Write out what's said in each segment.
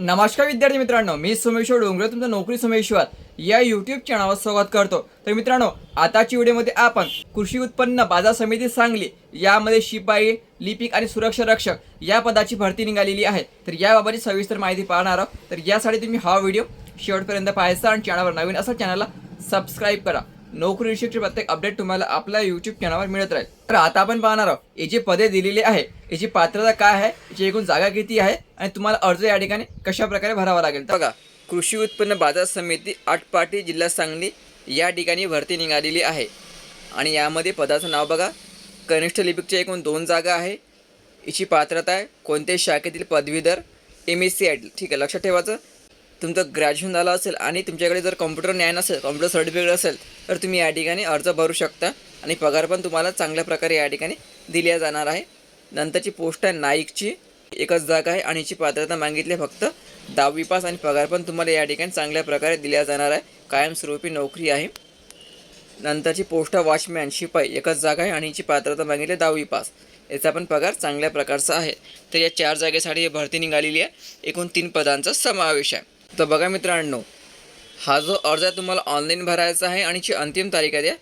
नमस्कार विद्यार्थी मित्रांनो मी सोमेश्वर डोंगरे तुमचं नोकरी सोमेश्वर या यूट्यूब चॅनलवर स्वागत करतो. तर मित्रांनो आताच्या व्हिडिओमध्ये आपण कृषी उत्पन्न बाजार समिती सांगली यामध्ये शिपाई लिपिक आणि सुरक्षा रक्षक या पदाची भरती निघालेली आहे. तर याबाबतची सविस्तर माहिती पाहणार आहोत. तर यासाठी तुम्ही हा व्हिडिओ शेवटपर्यंत पाहायचा आणि चॅनलवर नवीन असा चॅनलला सबस्क्राईब करा. नोकरी विषयीचे प्रत्येक अपडेट तुम्हाला आपल्या युट्यूब चॅनलवर मिळत राहील. तर आता आपण पाहणार आहोत याची पदे दिलेली आहे याची पात्रता काय आहे याची एकूण जागा किती आहे आणि तुम्हाला अर्ज या ठिकाणी कशा प्रकारे भरावा लागेल? तर बघा कृषी उत्पन्न बाजार समिती आटपाटी जिल्हा सांगली या ठिकाणी भरती निघालेली आहे. आणि यामध्ये पदाचं नाव बघा कनिष्ठ लिपिकच्या एकूण दोन जागा आहे. याची पात्रता आहे कोणत्याही शाखेतील पदवीधर एम एस सी आय ठीक आहे लक्षात ठेवायचं. तुमचं ग्रॅज्युएशन झालं असेल आणि तुमच्याकडे जर कॉम्प्युटर ज्ञान असेल कॉम्प्युटर सर्टिफिकेट असेल तर तुम्ही या ठिकाणी अर्ज भरू शकता. आणि पगार पण तुम्हाला चांगल्या प्रकारे या ठिकाणी दिल्या जाणार आहे. नंतरची पोस्ट आहे नाईकची. एकच जागा आहे आणि हिची पात्रता मागितली आहे फक्त दहावी पास आणि पगार पण तुम्हाला या ठिकाणी चांगल्या प्रकारे दिल्या जाणार आहे. कायमस्वरूपी नोकरी आहे. नंतरची पोस्ट आहे वॉचमॅन शिपाई. एकच जागा आहे आणि हिची पात्रता मागितली आहे दहावी पास. याचा पण पगार चांगल्या प्रकारचा आहे. तर या चार जागेसाठी भरती निघालेली आहे. एकूण तीन पदांचा समावेश आहे. तर बघा मित्रांनो हा जो अर्ज आहे तुम्हाला ऑनलाईन भरायचा आहे आणि ची अंतिम तारीख आहे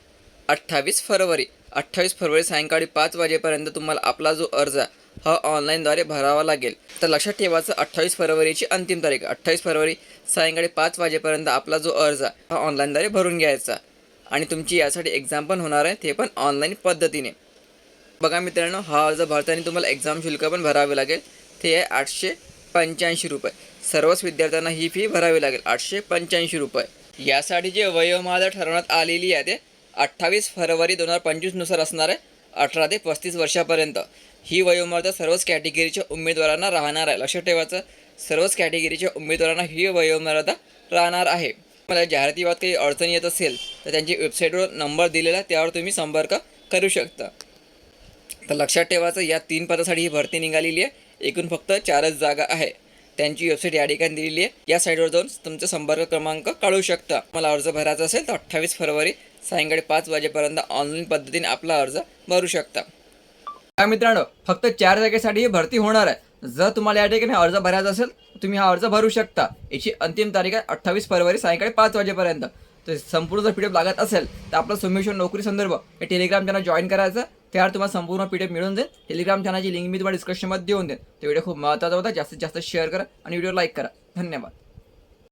अठ्ठावीस फरवरी. अठ्ठावीस फरवरी सायंकाळी पाच वाजेपर्यंत तुम्हाला आपला जो अर्ज आहे हा ऑनलाईनद्वारे भरावा लागेल. तर लक्षात ठेवायचं अठ्ठावीस फरवरीची अंतिम तारीख. अठ्ठावीस फरवरी सायंकाळी पाच वाजेपर्यंत आपला जो अर्ज आहे हा ऑनलाईनद्वारे भरून घ्यायचा आणि तुमची यासाठी एक्झाम पण होणार आहे ते पण ऑनलाईन पद्धतीने. बघा मित्रांनो हा अर्ज भरताना तुम्हाला एक्झाम शुल्क पण भरावे लागेल. ते आहे आठशे पंच्याऐंशी रुपये. सर्वच विद्यार्थ्यांना ही फी भरावी लागेल. आठशे पंच्याऐंशी रुपये. यासाठी जे वयोमर्यादा ठरवण्यात आलेली आहे ते अठ्ठावीस फरवरी दोन हजार पंचवीसनुसार असणार आहे. अठरा ते पस्तीस वर्षापर्यंत. ही वयोमर्यादा सर्वच कॅटेगरीच्या उमेदवारांना राहणार आहे. लक्षात ठेवायचं सर्वच कॅटेगरीच्या उमेदवारांना ही वयोमर्यादा राहणार आहे. मला जाहिरातीबाबत काही अडचणी येत असेल तर त्यांची वेबसाईटवर नंबर दिलेला आहे. त्यावर तुम्ही संपर्क करू शकता. तर लक्षात ठेवायचं या तीन पदासाठी ही भरती निघालेली आहे. एकूण फक्त चारच जागा आहे. त्यांची वेबसाईट या ठिकाणी दिलेली आहे. या साईटवर जाऊन तुमचा संपर्क क्रमांक काढू शकता. मला अर्ज भरायचा असेल तर अठ्ठावीस फरवरी सायंकाळी पाच वाजेपर्यंत ऑनलाईन पद्धतीने आपला अर्ज भरू शकता. काय मित्रांनो फक्त चार जागेसाठी ही भरती होणार आहे. जर तुम्हाला या ठिकाणी अर्ज भरायचा असेल तुम्ही हा अर्ज भरू शकता. याची अंतिम तारीख आहे अठ्ठावीस फरवरी सायंकाळी पाच वाजेपर्यंत. तर संपूर्ण जर पी डी एफ लागत असेल तर आपला सोमेश्वर नोकरी संदर्भ हे टेलिग्राम त्यांना जॉईन करायचं. त्यावर तुम्हाला संपूर्ण पी डी एफ मिळून देईल टेलिग्राम चॅनलची लिंक मी तुम्हाला डिस्क्रिप्शनमध्ये देऊन देईन. तो व्हिडिओ खूप महत्त्वाचा होता. जास्तीत जास्त शेअर करा आणि व्हिडिओ लाईक करा. धन्यवाद.